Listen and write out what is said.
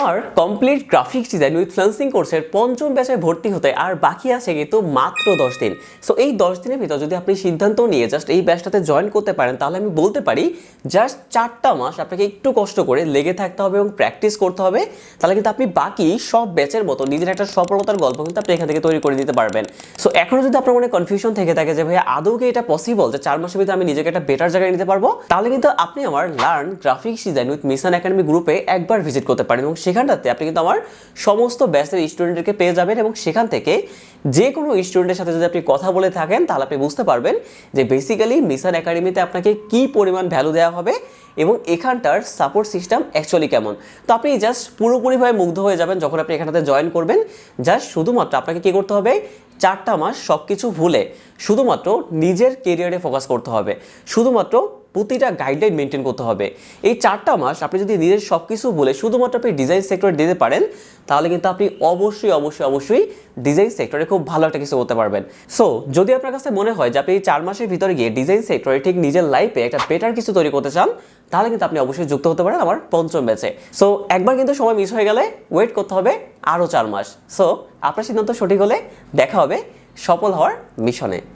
আমার complete graphics design with freelancing কোর্সের পঞ্চম ব্যাচে ভর্তি হতে আর বাকি আছে কিন্তু মাত্র দশ দিন। সো এই দশ দিনের ভিতর যদি আপনি সিদ্ধান্ত নিয়ে জাস্ট এই ব্যাচটাতে জয়েন করতে পারেন, তাহলে আমি বলতে পারি জাস্ট চারটা মাস আপনাকে একটু কষ্ট করে লেগে থাকতে হবে এবং প্র্যাকটিস করতে হবে। তাহলে কিন্তু আপনি বাকি সব ব্যাচের মতো নিজের একটা সফলতার গল্প কিন্তু আপনি এখান থেকে তৈরি করে নিতে পারবেন। সো এখনও যদি আপনার মনে কনফিউশন থেকে থাকে যে ভাই আদৌ কি এটা পসিবল যে চার মাসের ভিতরে আমি নিজেকে একটা বেটার জায়গায় নিতে পারব? তাহলে কিন্তু আপনি আমার learn graphics design with mission academy গ্রুপে একবার ভিজিট করতে পারেন এবং সেখানটাতে আপনি কিন্তু আমার সমস্ত ব্যাচের স্টুডেন্টদেরকে পেয়ে যাবেন এবং সেখান থেকে যে কোনো স্টুডেন্টের সাথে যদি আপনি কথা বলে থাকেন, তাহলে আপনি বুঝতে পারবেন যে বেসিক্যালি মিশন একাডেমিতে আপনাকে কি পরিমাণ ভ্যালু দেওয়া হবে এবং এখানটার সাপোর্ট সিস্টেম অ্যাকচুয়ালি কেমন। তো আপনি জাস্ট পুরোপুরিভাবে মুগ্ধ হয়ে যাবেন যখন আপনি এখানটাতে জয়েন করবেন। জাস্ট শুধুমাত্র আপনাকে কী করতে হবে? চারটা মাস সব কিছু ভুলে শুধুমাত্র নিজের কেরিয়ারে ফোকাস করতে হবে। শুধুমাত্র প্রতিটা গাইডলাইন মেনটেন করতে হবে। এই চারটা মাস আপনি যদি নিজের সব কিছু বলে শুধুমাত্র আপনি ডিজাইন সেক্টরে দিতে পারেন, তাহলে কিন্তু আপনি অবশ্যই অবশ্যই অবশ্যই ডিজাইন সেক্টরে খুব ভালো একটা কিছু করতে পারবেন। সো যদি আপনার কাছে মনে হয় যে আপনি এই চার মাসের ভিতরে গিয়ে ডিজাইন সেক্টরে ঠিক নিজের লাইফে একটা বেটার কিছু তৈরি করতে চান, তাহলে কিন্তু আপনি অবশ্যই যুক্ত হতে পারেন আমার পঞ্চম ব্যাচে সো একবার কিন্তু সময় মিস হয়ে গেলে ওয়েট করতে হবে আরও চার মাস। সো আপনার সিদ্ধান্ত সঠিক হলে দেখা হবে সফল হওয়ার মিশনে।